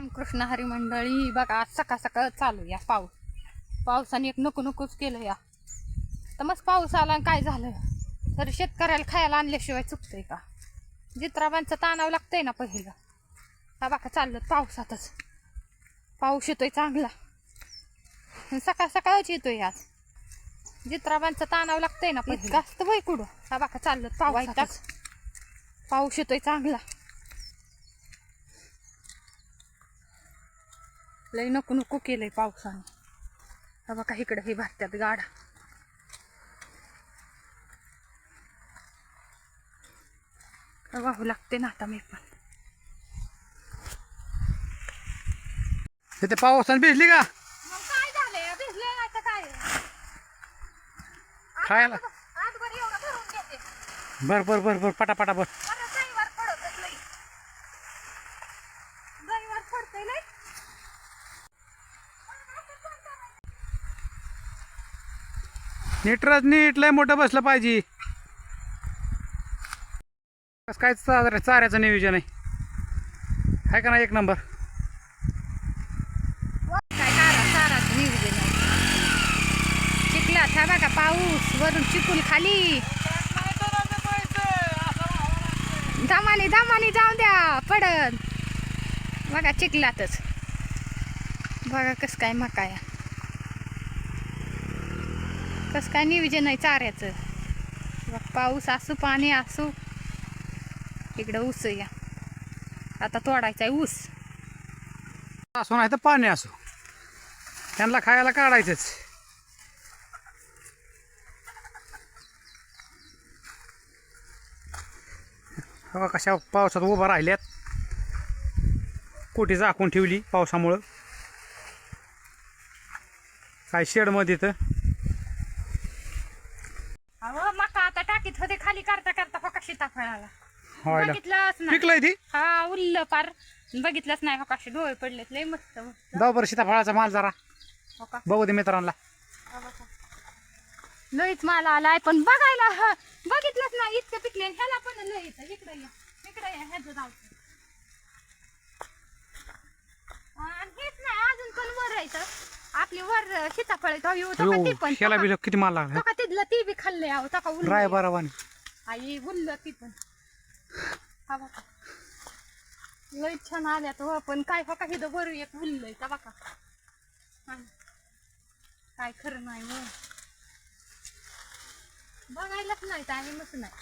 रामकृष्ण हरी मंडळी बघा आज सकाळ सकाळ चालू या पाऊस. पावसाने एक नको नकोच केलं या. तर मस्त पाऊस आला आणि काय झालं? तर शेतकऱ्याला खायला आणल्याशिवाय चुकतंय का? जित्राबांचं ताणावं लागतंय ना पहिलं. हा बघा चाललं पावसातच. पाऊस येतोय चांगला. सकाळ सकाळच येतोय आज. जित्राबांचं ताणावं लागतंय ना पहिलं. जास्त वय कुठं? हा बघा चाललं पावसातच. पाऊस येतोय चांगला. लय नको नको केलंय पावसाने. हा बघा इकडे हे भरत्यात गाडा वाहू लागते ना आता मी पण. तिथे पावसाने भिजली का? मग काय झालंय? भिजले नाही तर काय? खायला. आजभर एवढं भरून घेते. बर बर बर बर पटा पटा बर. नीटरच नीट लय मोठं बसलं पाहिजे. कसं काय चार चाऱ्याचं नियोजन आहे. आहे का ना एक नंबर? काय था नियोजन चिखलात बघा पाऊस वरून चिकूल खाली. दमाने दमाने जाऊ द्या पडत बघा चिखलातच. बघा कस काय मकाया कस काय नियोजन आहे चाऱ्याचं. पाऊस असू पाणी असू इकडं ऊस या. आता तोडायचा आहे ऊस. असो नाही तर पाणी असो. त्यांना खायला काढायचंच. कशा पावसात उभा राहिल्यात. कोटी झाकून ठेवली पावसामुळं. काय शेडमध्ये तर अहो मका आता टाकीत होते खाली करता करता फका सीताफळाला. व्हायला बघितलंच नाही. पिकलंय ती? हा उरलं पार. बघितलंच नाही हो डोळे पडलेत. लय मस्त मस्त. जाऊ बरं सीताफळाचा माल जरा. हो का? बघू दे मित्रांना. हा. लईच माल आलाय पण बघायला हा, बघितलंच नाही. इतकं पिकले ह्याला पण येतं इकडे या. इकडे या ह्याचं आणि हेच नाही अजून पण वर आपली वर सीताफळ येतो पण. ह्याला बी किती माल लागला तिथलं ती बी खाल्ले आहो तो का उरलं राय या. बरावानी. आई उरलं ती पण. हा बघा. लय छान आल्या तो पण काय हो का इथं बरं एक उरलंय का बघा. हा. काय खरं नाही हो. बघायलाच नाही टाइमच नाही.